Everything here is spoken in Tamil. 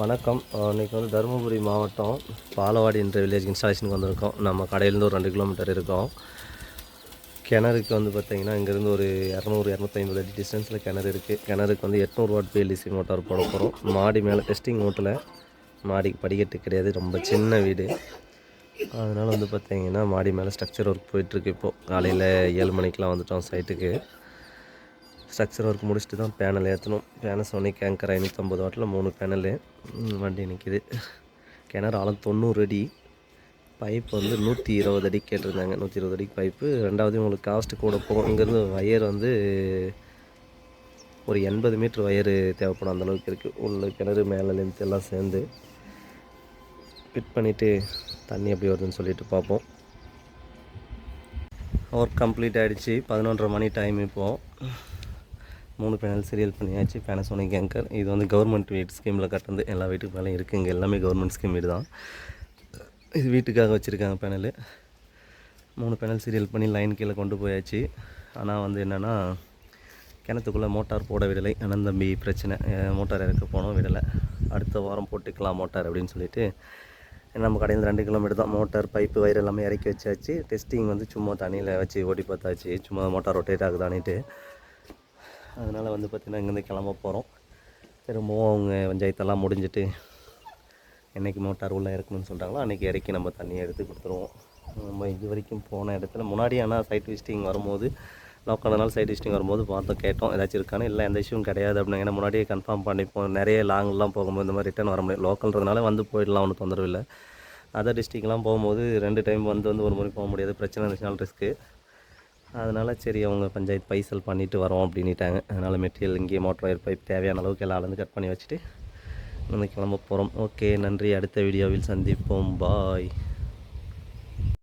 வணக்கம். இன்றைக்கி வந்து தருமபுரி மாவட்டம் பாலவாடி என்ற வில்லேஜ் இன்ஸ்டாலேஷனுக்கு வந்திருக்கோம். நம்ம கடையிலேருந்து ஒரு ரெண்டு கிலோமீட்டர் இருக்கோம். கிணறுக்கு வந்து பார்த்திங்கன்னா இங்கேருந்து ஒரு இரநூறு இரநூத்தைம்பது அடி டிஸ்டன்ஸில் கிணறு இருக்குது கிணறுக்கு வந்து எட்நூறு வாட் பிஎல்டிசி மோட்டார் போட போகிறோம் மாடி மேலே டெஸ்டிங் ரோட்டில் மாடிக்கு படிக்கட்டு கிடையாது. ரொம்ப சின்ன வீடு. அதனால் வந்து பார்த்திங்கன்னா மாடி மேலே ஸ்ட்ரக்சர் ஒர்க் போயிட்டுருக்கு இப்போது காலையில் ஏழு மணிக்கெலாம் வந்துட்டோம் சைட்டுக்கு ஸ்ட்ரக்சர் ஒர்க் முடிச்சுட்டு தான் பேனல் ஏற்றணும் பேனல் சோனிக் கேங்கர் ஐநூற்றம்பது வாட்டில் மூணு பேனலு வண்டி நிற்கிது கிணறு ஆழம் தொண்ணூறு அடி. பைப் வந்து நூற்றி இருபது அடி கேட்டிருந்தாங்க. நூற்றி இருபது அடிக்கு பைப்பு ரெண்டாவது உங்களுக்கு காஸ்ட்டு கூட போகும். இங்கேருந்து ஒயர் வந்து ஒரு எண்பது மீட்ரு ஒயரு தேவைப்படும். அந்தளவுக்கு இருக்குது உள்ள கிணறு மேலே லென்த் எல்லாம் சேர்ந்து. ஃபிட் பண்ணிவிட்டு தண்ணி எப்படி வருதுன்னு சொல்லிட்டு பார்ப்போம். ஒர்க் கம்ப்ளீட் ஆகிடுச்சி பதினொன்றரை மணி டைம் இப்போது மூணு பேனல் சீரியல் பண்ணியாச்சு பேனசோனிக் ஏங்கர் இது வந்து கவர்மெண்ட் வீட் ஸ்கீமில் கட்டுறது. எல்லா வீட்டுக்கு மேலே இருக்குது இங்கே எல்லாமே கவர்மெண்ட் ஸ்கீம் வீடு தான். இது வீட்டுக்காக வச்சுருக்காங்க பேனலு மூணு பேனல் சீரியல் பண்ணி லைன் கீழே கொண்டு போயாச்சு. ஆனால் வந்து என்னென்னா கிணத்துக்குள்ளே மோட்டார் போட விடலை. அண்ணன் தம்பி பிரச்சனை மோட்டார் இறக்க போனோம் விடலை. அடுத்த வாரம் போட்டுக்கலாம் மோட்டார் அப்படின்னு சொல்லிட்டு நம்ம கடையில் ரெண்டு கிலோமீட்டர் தான் மோட்டார் பைப்பு வயிறு எல்லாமே இறக்கி வச்சாச்சு. டெஸ்டிங் வந்து சும்மா தண்ணியில் வச்சு ஓட்டி பார்த்தாச்சு. சும்மா மோட்டார் ரொட்டேட் ஆகுதானிட்டு அதனால் வந்து பார்த்திங்கன்னா இங்கேருந்து கிளம்ப போகிறோம் திரும்பவும் அவங்க பஞ்சாயத்தெல்லாம் முடிஞ்சிட்டு என்னைக்கு மோட்டார் உள்ளே இறக்கணும்னு சொல்கிறாங்களோ அன்றைக்கி இறக்கி நம்ம தண்ணியை எடுத்து கொடுத்துருவோம். நம்ம இது வரைக்கும் போன இடத்துல முன்னாடி ஆனால் சைட் விசிட்டிங் வரும்போது லோக்கல்னால சைட் விசிட்டிங் வரும்போது பார்த்தோம் கேட்டோம் ஏதாச்சும் இருக்கான்னு இல்லை எந்த இஷ்யூவும் கிடையாது அப்படின்னா ஏன்னா முன்னாடியே கன்ஃபார்ம் பண்ணிப்போம். நிறைய லாங்லாம் போகும்போது இந்த மாதிரி ரிட்டர்ன் வர முடியும் லோக்கல்ன்றதுனால வந்து போயிடலாம் ஒன்றும் தொந்தரவு இல்லை. அதர் டிஸ்ட்ரிக்லாம் போகும்போது ரெண்டு டைம் வந்து வந்து ஒரு முறை போக முடியாது. பிரச்சனை இருந்துச்சுனால ரிஸ்க்கு அதனால் சரி அவங்க பஞ்சாயத்து பைசல் பண்ணிவிட்டு வரோம் அப்படின்ட்டாங்க அதனால் மெட்டீரியல் இங்கேயே மோட்டர் ஒயர் பைப் தேவையான அளவுக்கு எல்லாம் அளந்து கட் பண்ணி வச்சுட்டு நம்ம கிளம்ப போகிறோம் ஓகே நன்றி. அடுத்த வீடியோவில் சந்திப்போம். பாய்.